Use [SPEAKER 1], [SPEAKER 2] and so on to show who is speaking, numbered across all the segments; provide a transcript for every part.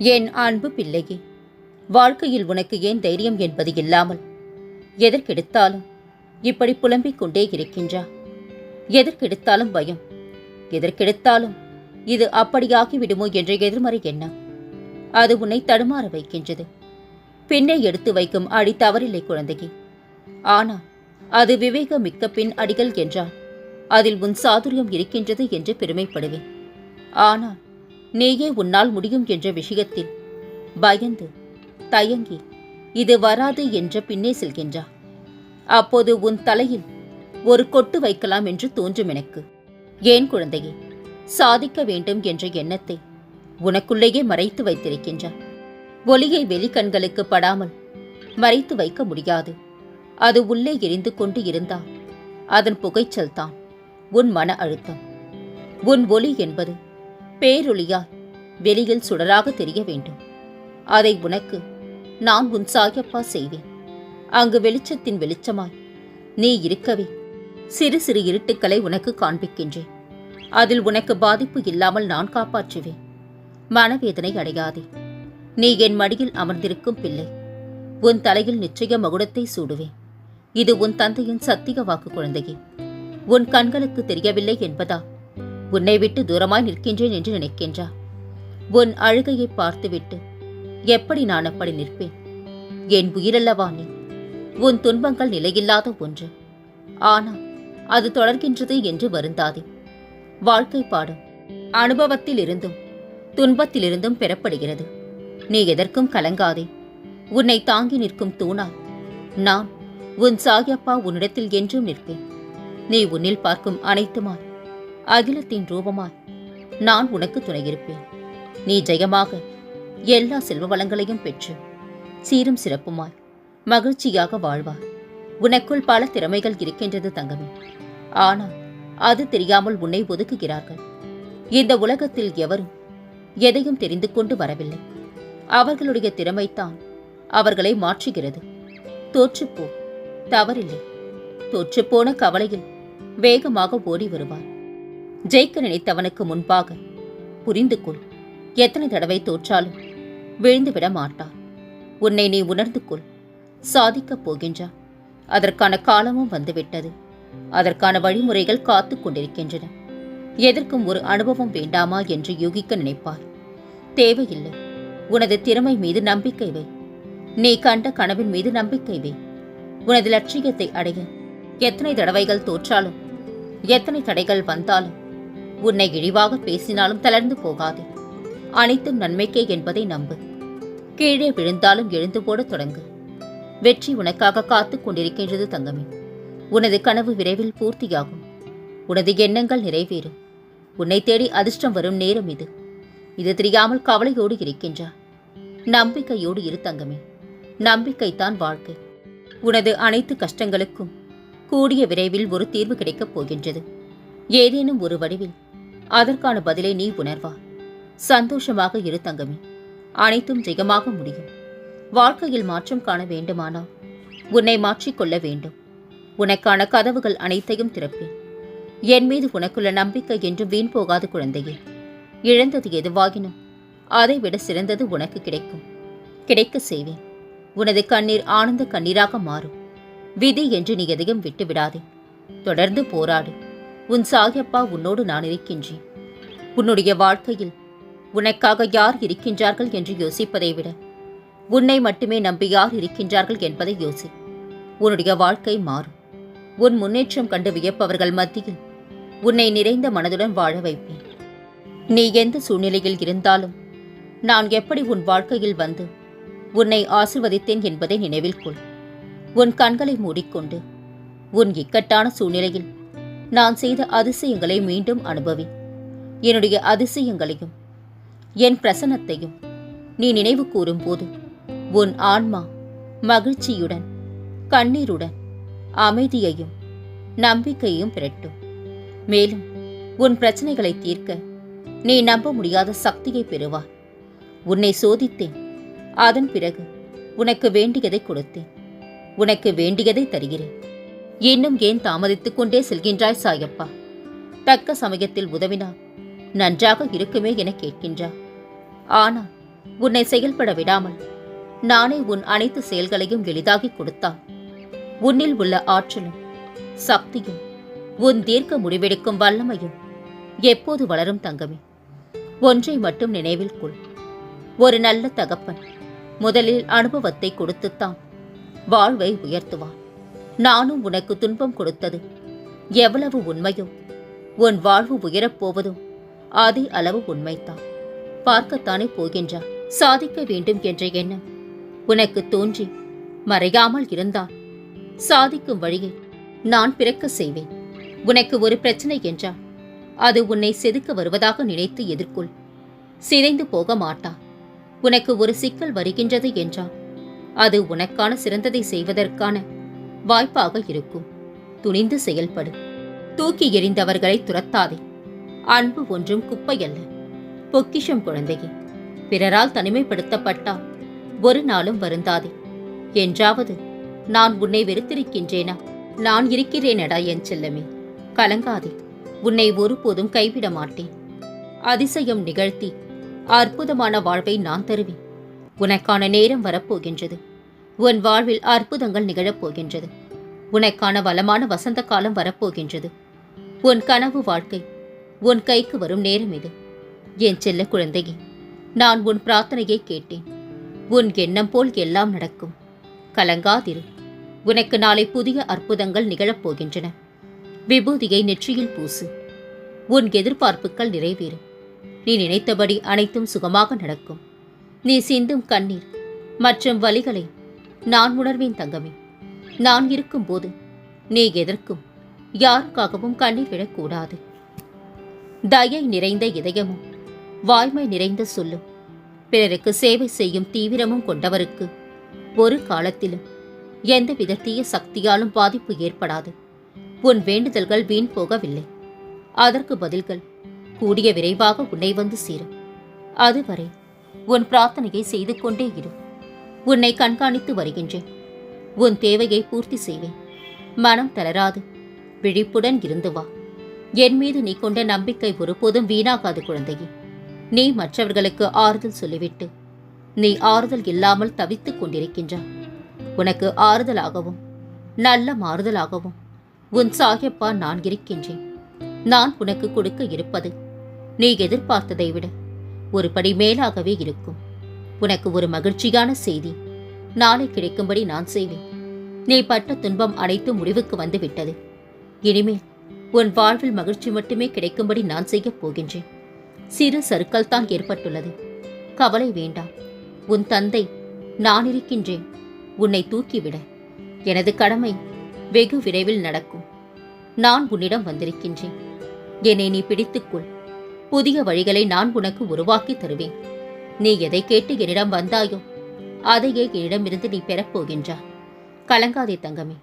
[SPEAKER 1] என் அன்பு பிள்ளையே வாழ்க்கையில் உனக்கு ஏன் தைரியம் என்பது இல்லாமல் எதற்கெடுத்தாலும் இப்படி புலம்பிக் கொண்டே இருக்கின்றா? எதற்கெடுத்தாலும் பயம். எதற்கெடுத்தாலும் இது அப்படியாகி விடுமோ என்ற எதிர்மறை எண்ணம். அது உன்னை தடுமாற வைக்கின்றது. பின்னே எடுத்து வைக்கும் அடி தவறில்லை குழந்தையே. ஆனால் அது விவேக மிக்க பின் அடிகள் என்றால் அதில் உன் சாதுரியம் இருக்கின்றது என்று பெருமைப்படுவேன். ஆனால் நீயே உன்னால் முடியும் என்ற விஷயத்தில். பயந்து தயங்கி இது வராது என்ற பின்னே செல்கின்றா. அப்போது உன் தலையில் ஒரு கொட்டு வைக்கலாம் என்று தோன்றும் எனக்கு. ஏன் குழந்தையே சாதிக்க வேண்டும் என்ற எண்ணத்தை உனக்குள்ளேயே மறைத்து வைத்திருக்கின்றார் ஒளியை வெளிக்கண்களுக்கு படாமல் மறைத்து வைக்க முடியாது. அது உள்ளே எரிந்து கொண்டு இருந்தால் அதன் புகைச்சல் தான் உன் மன அழுத்தம். உன் ஒளி என்பது பேரொளியாய் வெளியில் சுடராக தெரிய வேண்டும். அதை உனக்கு நான் உன் சாயப்பா செய்வேன். அங்கு வெளிச்சத்தின் வெளிச்சமாய் நீ இருக்கவே. சிறு சிறு இருட்டுக்களை உனக்கு காண்பிக்கின்றேன். அதில் உனக்கு பாதிப்பு இல்லாமல் நான் காப்பாற்றுவேன். மனவேதனை அடையாதே. நீ என் மடியில் அமர்ந்திருக்கும் பிள்ளை. உன் தலையில் நிச்சய மகுடத்தை சூடுவேன். இது உன் தந்தையின் சத்திய வாக்கு குழந்தையே. உன் கண்களுக்கு தெரியவில்லை என்பதா? உன்னை விட்டு தூரமாய் நிற்கின்றேன் என்று நினைக்கின்றா உன் அழுகையை பார்த்துவிட்டு எப்படி நான் அப்படி நிற்பேன்? என் உயிரல்லவா நீ? உன் துன்பங்கள் நிலையில்லாத ஒன்று. ஆனால் அது தொடர்கின்றது என்று வருந்தாதே. வாழ்க்கை பாடம் அனுபவத்திலிருந்தும் துன்பத்திலிருந்தும் பெறப்படுகிறது. நீ எதற்கும் கலங்காதே. உன்னை தாங்கி நிற்கும் தூணாய். நான் உன் சாயப்பா உன்னிடத்தில் என்றும் நிற்பேன். நீ உன்னில் பார்க்கும் அனைத்துமாய். அகிலத்தின் ரூபமாய் நான் உனக்கு துணையிருப்பேன். நீ ஜெயமாக எல்லா செல்வ வளங்களையும் பெற்று சீரும் சிறப்புமாய் மகிழ்ச்சியாக வாழ்வாய். உனக்குள் பல திறமைகள் இருக்கின்றது தங்கமே. ஆனால் அது தெரியாமல் உன்னை ஒதுக்குகிறார்கள். இந்த உலகத்தில் எவரும் எதையும் தெரிந்து கொண்டு வரவில்லை. அவர்களுடைய திறமைத்தான் அவர்களை மாற்றுகிறது. தோற்றுப்போ தவறில்லை. தோற்றுப்போன கவலையில் வேகமாக ஓடி வருவார் ஜெயிக்க நினைத்தவனுக்கு முன்பாக புரிந்து கொள். எத்தனை தடவை தோற்றாலும் விழுந்துவிட மாட்டார் உன்னை நீ உணர்ந்து கொள். சாதிக்கப் போகின்றா. அதற்கான காலமும் வந்துவிட்டது. அதற்கான வழிமுறைகள் காத்து கொண்டிருக்கின்றன. எதற்கும் ஒரு அனுபவம் வேண்டாமா என்று யூகிக்க நினைப்பாய். தேவையில்லை. உனது திறமை மீது நம்பிக்கை வை. நீ கண்ட கனவின் மீது நம்பிக்கை வை. உனது லட்சியத்தை அடைய எத்தனை தடவைகள் தோற்றாலும் எத்தனை தடைகள் வந்தாலும் உன்னை இழிவாக பேசினாலும் தளர்ந்து போகாதே. அனைத்தும் நன்மைக்கே என்பதை நம்பு. கீழே விழுந்தாலும் எழுந்து போடத் தொடங்கு. வெற்றி உனக்காக காத்துக் கொண்டிருக்கின்றது தங்கமே. உனது கனவு விரைவில் பூர்த்தியாகும். உனது எண்ணங்கள் நிறைவேறும் உன்னை தேடி அதிர்ஷ்டம் வரும் நேரம் இது. இது தெரியாமல் கவலையோடு இருக்கின்றார் நம்பிக்கையோடு இரு தங்கமே. நம்பிக்கைத்தான் வாழ்க்கை. உனது அனைத்து கஷ்டங்களுக்கும் கூடிய விரைவில் ஒரு தீர்வு கிடைக்கப் போகின்றது. ஏதேனும் ஒரு வடிவில் அதற்கான பதிலை நீ உணர்வா? சந்தோஷமாக இரு தங்கமி. அனைத்தும் ஜெயமாக முடியும். வாழ்க்கையில் மாற்றம் காண வேண்டுமானால் உன்னை மாற்றிக்கொள்ள வேண்டும். உனக்கான கதவுகள் அனைத்தையும் திறப்பேன். என் மீது உனக்குள்ள நம்பிக்கை என்று வீண் போகாது குழந்தையே. இழந்தது எதுவாகினும் அதைவிட சிறந்தது உனக்கு கிடைக்கும். கிடைக்க செய்வேன். உனது கண்ணீர் ஆனந்த கண்ணீராக மாறும். விதி என்று நீ எதையும் விட்டு விடாதே தொடர்ந்து போராடு. உன் சாயப்பா உன்னோடு நான் இருக்கின்றேன். உன்னுடைய வாழ்க்கையில் உனக்காக யார் இருக்கின்றார்கள் என்று யோசிப்பதை விட உன்னை மட்டுமே நம்பி யார் இருக்கின்றார்கள் என்பதை யோசி. உன்னுடைய வாழ்க்கை மாறும். உன் முன்னேற்றம் கண்டு வியப்பவர்கள் மத்தியில் உன்னை நிறைந்த மனதுடன் வாழ வைப்பேன். நீ எந்த சூழ்நிலையில் இருந்தாலும் நான் எப்படி உன் வாழ்க்கையில் வந்து உன்னை ஆசிர்வதித்தேன் என்பதை நினைவில் கொள். உன் கண்களை மூடிக்கொண்டு உன் இக்கட்டான சூழ்நிலையில் நான் செய்த அதிசயங்களை மீண்டும் அனுபவி. என்னுடைய அதிசயங்களையும் என் பிரசன்னத்தையும் நீ நினைவு கூறும்போது உன் ஆன்மா மகிழ்ச்சியுடன் கண்ணீருடன் அமைதியையும் நம்பிக்கையையும் பெறட்டும். மேலும் உன் பிரச்சனைகளை தீர்க்க நீ நம்ப முடியாத சக்தியை பெறுவார் உன்னை சோதித்தேன். அதன் பிறகு உனக்கு வேண்டியதை கொடுத்தேன். உனக்கு வேண்டியதை தருகிறேன். இன்னும் ஏன் தாமதித்துக் கொண்டே செல்கின்றாய் சாயப்பா? தக்க சமயத்தில் உதவினா நன்றாக இருக்குமே என கேட்கின்றா. ஆனால் உன்னை செயல்பட விடாமல் நானே உன் அனைத்து செயல்களையும் எளிதாகிக் கொடுத்தால் உன்னில் உள்ள ஆற்றலும் சக்தியும் உன் தீர்க்க முடிவெடுக்கும் வல்லமையும் எப்போது வளரும் தங்கமே? ஒன்றை மட்டும் நினைவில் கொள். ஒரு நல்ல தகப்பன் முதலில் அனுபவத்தை கொடுத்துத்தான் வாழ்வை உயர்த்துவான். நானும் உனக்கு துன்பம் கொடுத்தது. எவ்வளவு உண்மையோ உன் வாழ்வு உயரப்போவதும் அதே அளவு உண்மைத்தான் பார்க்கத்தானே போகின்றார் சாதிக்க வேண்டும் என்ற எண்ணம் உனக்கு தோன்றி மறையாமல் இருந்தால் சாதிக்கும் வழியை நான் பிறக்க செய்வேன். உனக்கு ஒரு பிரச்சனை என்றால் அது உன்னை செதுக்க வருவதாக நினைத்து எதிர்கொள். சிதைந்து போக மாட்டா உனக்கு ஒரு சிக்கல் வருகின்றது என்றால் அது உனக்கான சிறந்ததை செய்வதற்கான வாய்ப்பாக இருக்கும். துணிந்து செயல்படு. தூக்கி எறிந்தவர்களை துரத்தாதே. அன்பு ஒன்றும் குப்பையல்ல. பொக்கிஷம் குழந்தையே பிறரால் தனிமைப்படுத்தப்பட்டால் ஒரு நாளும் வருந்தாதே. என்றாவது நான் உன்னை வெறுத்திருக்கின்றேனா? நான் இருக்கிறேனடா என் செல்லமே. கலங்காதே. உன்னை ஒருபோதும் கைவிட மாட்டேன். அதிசயம் நிகழ்த்தி அற்புதமான வாழ்வை நான் தருவேன். உனக்கான நேரம் வரப்போகின்றது. உன் வாழ்வில் அற்புதங்கள் நிகழப்போகின்றது. உனக்கான வளமான வசந்த காலம் வரப்போகின்றது. உன் கனவு வாழ்க்கை உன் கைக்கு வரும் நேரம் இது. என் செல்ல குழந்தையே நான் உன் பிரார்த்தனையை கேட்டேன். உன் எண்ணம் போல் எல்லாம் நடக்கும். கலங்காதிரு. உனக்கு நாளை புதிய அற்புதங்கள் நிகழப்போகின்றன. விபூதியை நெற்றியில் பூசு. உன் எதிர்பார்ப்புகள் நிறைவேறும் நீ நினைத்தபடி அனைத்தும் சுகமாக நடக்கும். நீ சிந்தும் கண்ணீர் மற்றும் வலிகளை நான் உணர்வேன் தங்கமே. நான் இருக்கும்போது நீ எதற்கும் யாருக்காகவும் கண்ணீர் விடக்கூடாது. தயை நிறைந்த இதயமும் வாய்மை நிறைந்த சொல்லும் பிறருக்கு சேவை செய்யும் தீவிரமும் கொண்டவருக்கு ஒரு காலத்திலும் எந்தவித தீய சக்தியாலும் பாதிப்பு ஏற்படாது. உன் வேண்டுதல்கள் வீண் போகவில்லை. அதற்கு பதில்கள் கூடிய விரைவாக உன்னை வந்து சேரும். அதுவரை உன் பிரார்த்தனையை செய்து கொண்டே இரு. உன்னை கண்காணித்து வருகின்றேன். உன் தேவையை பூர்த்தி செய்வேன். மனம் தளராது. விழிப்புடன் இருந்து வா. என் மீது நீ கொண்ட நம்பிக்கை ஒருபோதும் வீணாகாது குழந்தையே. நீ மற்றவர்களுக்கு ஆறுதல் சொல்லிவிட்டு நீ ஆறுதல் இல்லாமல் தவித்துக் கொண்டிருக்கின்றாய். உனக்கு ஆறுதலாகவும் நல்ல மாறுதலாகவும் உன் சாகிப்பா நான் இருக்கின்றேன். நான் உனக்கு கொடுக்க இருப்பது நீ எதிர்பார்த்ததை விட ஒருபடி மேலாகவே இருக்கும். உனக்கு ஒரு மகிழ்ச்சியான செய்தி. நாளை கிடைக்கும்படி நான் செய்வேன். நீ பட்ட துன்பம் அனைத்தும் முடிவுக்கு வந்துவிட்டது. இனிமேல் உன் வாழ்வில் மகிழ்ச்சி மட்டுமே கிடைக்கும்படி நான் செய்யப் போகின்றேன். சிறு சறுக்கல் தான் ஏற்பட்டுள்ளது. கவலை வேண்டாம். உன் தந்தை நான் இருக்கின்றேன். உன்னை தூக்கிவிட. எனது கடமை வெகு விரைவில் நடக்கும். நான் உன்னிடம் வந்திருக்கின்றேன். என்னை நீ பிடித்துக்கொள். புதிய வழிகளை நான் உனக்கு உருவாக்கி தருவேன். நீ எதை கேட்டு என்னிடம் வந்தாயோ அதையே என்னிடமிருந்து நீ பெறப்போகின்றா கலங்காதே தங்கமே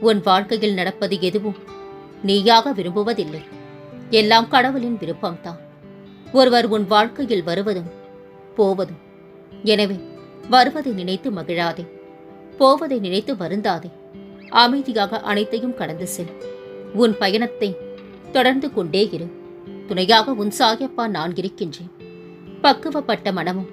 [SPEAKER 1] உன் வாழ்க்கையில் நடப்பது எதுவும் நீயாக விரும்புவதில்லை. எல்லாம் கடவுளின் விருப்பம்தான். ஒருவர் உன் வாழ்க்கையில் வருவதும் போவதும். எனவே வருவதை நினைத்து மகிழாதே. போவதை நினைத்து வருந்தாதே. அமைதியாக அனைத்தையும் கடந்து செல். உன் பயணத்தை தொடர்ந்து கொண்டே இரு. துணையாக உன் சாயப்பா நான் இருக்கின்றேன். பக்குவப்பட்ட மனமும்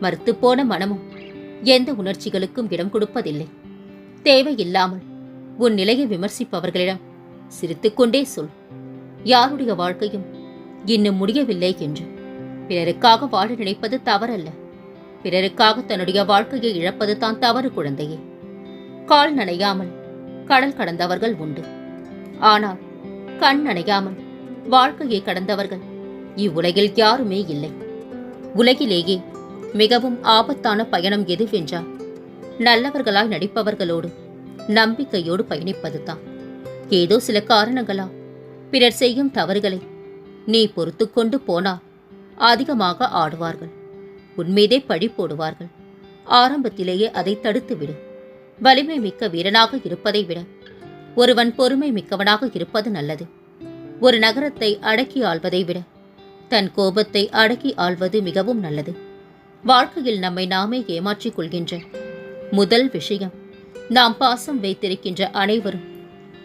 [SPEAKER 1] மறுத்துப்போன மனமும் எந்த உணர்ச்சிகளுக்கும் இடம் கொடுப்பதில்லை. தேவையில்லாமல் உன் நிலையை விமர்சிப்பவர்களிடம் சிரித்துக்கொண்டே சொல். யாருடைய வாழ்க்கையும் இன்னும் முடியவில்லை என்று. பிறருக்காக வாழ நினைப்பது தவறல்ல. பிறருக்காக தன்னுடைய வாழ்க்கையை இழப்பது தான் தவறு குழந்தையே. கால் நனையாமல் கடல் கடந்தவர்கள் உண்டு. ஆனால் கண் நனையாமல் வாழ்க்கையை கடந்தவர்கள் இவ்வுலகில் யாருமே இல்லை. உலகிலேயே மிகவும் ஆபத்தான பயணம் எதுவென்றால் நல்லவர்களாய் நடிப்பவர்களோடு நம்பிக்கையோடு பயணிப்பதுதான். ஏதோ சில காரணங்களா பிறர் செய்யும் தவறுகளை நீ பொறுத்து கொண்டு போனால் அதிகமாக ஆடுவார்கள். உன்மீதே பழி போடுவார்கள். ஆரம்பத்திலேயே அதை தடுத்துவிடு. வலிமை மிக்க வீரனாக இருப்பதை விட ஒருவன் பொறுமை மிக்கவனாக இருப்பது நல்லது. ஒரு நகரத்தை அடக்கி ஆள்வதை விட தன் கோபத்தை அடக்கி ஆள்வது மிகவும் நல்லது. வாழ்க்கையில் நம்மை நாமே ஏமாற்றிக் கொள்கின்ற முதல் விஷயம் நாம் பாசம் வைத்திருக்கின்ற அனைவரும்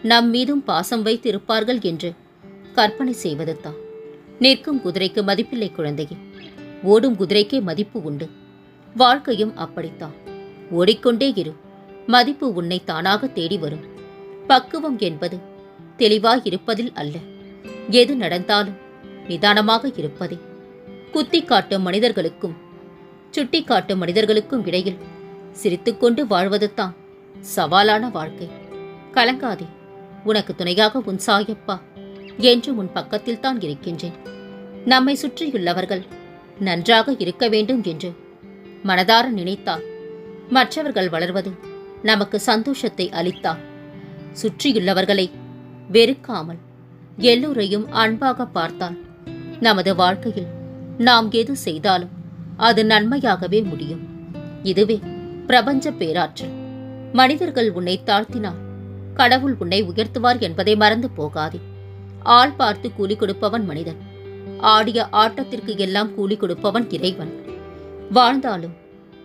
[SPEAKER 1] நம் மீதும் பாசம் வைத்திருப்பார்கள் என்று கற்பனை செய்வதுதான். நிற்கும் குதிரைக்கு மதிப்பில்லை குழந்தையே ஓடும் குதிரைக்கே மதிப்பு உண்டு. வாழ்க்கையும் அப்படித்தான். ஓடிக்கொண்டே இரு மதிப்பு உன்னை தானாக தேடி வரும். பக்குவம் என்பது தெளிவாயிருப்பதில் அல்ல. எது நடந்தாலும் நிதானமாக இருப்பதே. குத்தி காட்டும் மனிதர்களுக்கும் சுட்டி காட்டும் மனிதர்களுக்கும் இடையில் சிரித்துக்கொண்டு வாழ்வதுதான் சவாலான வாழ்க்கை. கலங்காதே உனக்கு துணையாக உன் சாயப்பா என்று உன் பக்கத்தில் தான் இருக்கின்றேன். நம்மை சுற்றியுள்ளவர்கள் நன்றாக இருக்க வேண்டும் என்று மனதார நினைத்தால் மற்றவர்கள் வளர்வது நமக்கு சந்தோஷத்தை அளித்தால். சுற்றியுள்ளவர்களை வெறுக்காமல் எல்லோரையும் அன்பாக பார்த்தால் நமது வாழ்க்கையில் நாம் எது செய்தாலும் அது நன்மையாகவே முடியும். இதுவே பிரபஞ்ச பேராற்றல். மனிதர்கள் உன்னை தாழ்த்தினால் கடவுள் உன்னை உயர்த்துவார் என்பதை மறந்து போகாதே. ஆள் பார்த்து கூலி கொடுப்பவன் மனிதன். ஆடிய ஆட்டத்திற்கு எல்லாம் கூலி கொடுப்பவன் இறைவன். வாழ்ந்தாலும்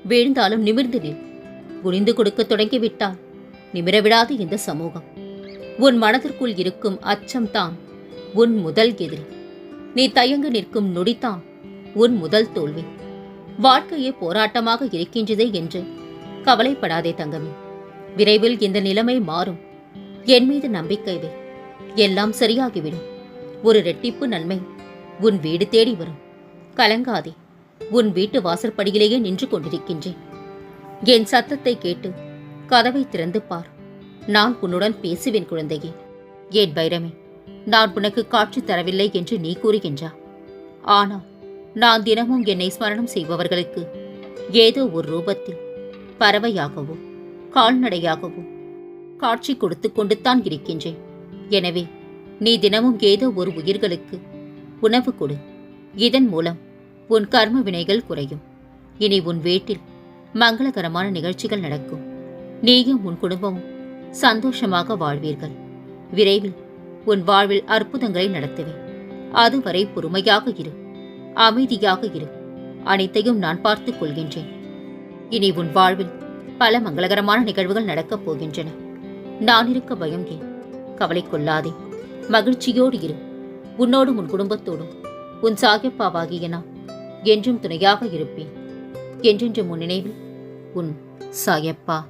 [SPEAKER 1] வீழ்ந்தாலும் நிமிர்ந்து நில். குனிந்து கொடுக்க தொடங்கிவிட்டால் நிமிரவிடாது இந்த சமூகம். உன் மனதிற்குள் இருக்கும் அச்சம்தான் உன் முதல் எதிரி. நீ தயங்கு நிற்கும் நொடித்தான் உன் முதல் தோல்வி. வாழ்க்கையே போராட்டமாக இருக்கின்றதே என்று கவலைப்படாதே தங்கமே. விரைவில் இந்த நிலைமை மாறும். என் மீது நம்பிக்கை வை. எல்லாம் சரியாகிவிடும். ஒரு ரெட்டிப்பு நன்மை உன் வீடு தேடி வரும். கலங்காதே. உன் வீட்டு வாசற்படியிலேயே நின்று கொண்டிருக்கின்றேன். என் சத்தத்தை கேட்டு கதவை திறந்து பார். நான் உன்னுடன் பேசுவேன் குழந்தையே. ஏன் பைரமே? நான் உனக்கு காட்சி தரவில்லை என்று நீ கூறுகின்றா ஆனால் நான் தினமும் என்னை ஸ்மரணம் செய்பவர்களுக்கு ஏதோ ஒரு ரூபத்தில் பறவையாகவோ கால்நடையாகவோ காட்சி கொடுத்து கொண்டுத்தான் இருக்கின்றேன். எனவே நீ தினமும் ஏதோ ஒரு உயிர்களுக்கு உணவு கொடு. இதன் மூலம் உன் கர்ம வினைகள் குறையும். இனி உன் வீட்டில் மங்களகரமான நிகழ்ச்சிகள் நடக்கும். நீயும் உன் குடும்பமும் சந்தோஷமாக வாழ்வீர்கள். விரைவில் உன் வாழ்வில் அற்புதங்களை நடத்துவேன் அதுவரை பொறுமையாக இரு. அமைதியாக இரு. அனைத்தையும் நான் பார்த்துக் கொள்கின்றேன். இனி உன் வாழ்வில் பல மங்களகரமான நிகழ்வுகள் நடக்கப் போகின்றன. நான் இருக்க பயம் ஏன்? கவலை கொள்ளாதே. மகிழ்ச்சியோடு இரு. உன்னோடும் உன் குடும்பத்தோடும். உன் சாகியப்பாவாகிய நான் என்றும் துணையாக இருப்பேன். என்றென்றும் உன் நினைவில் உன் சாயப்பா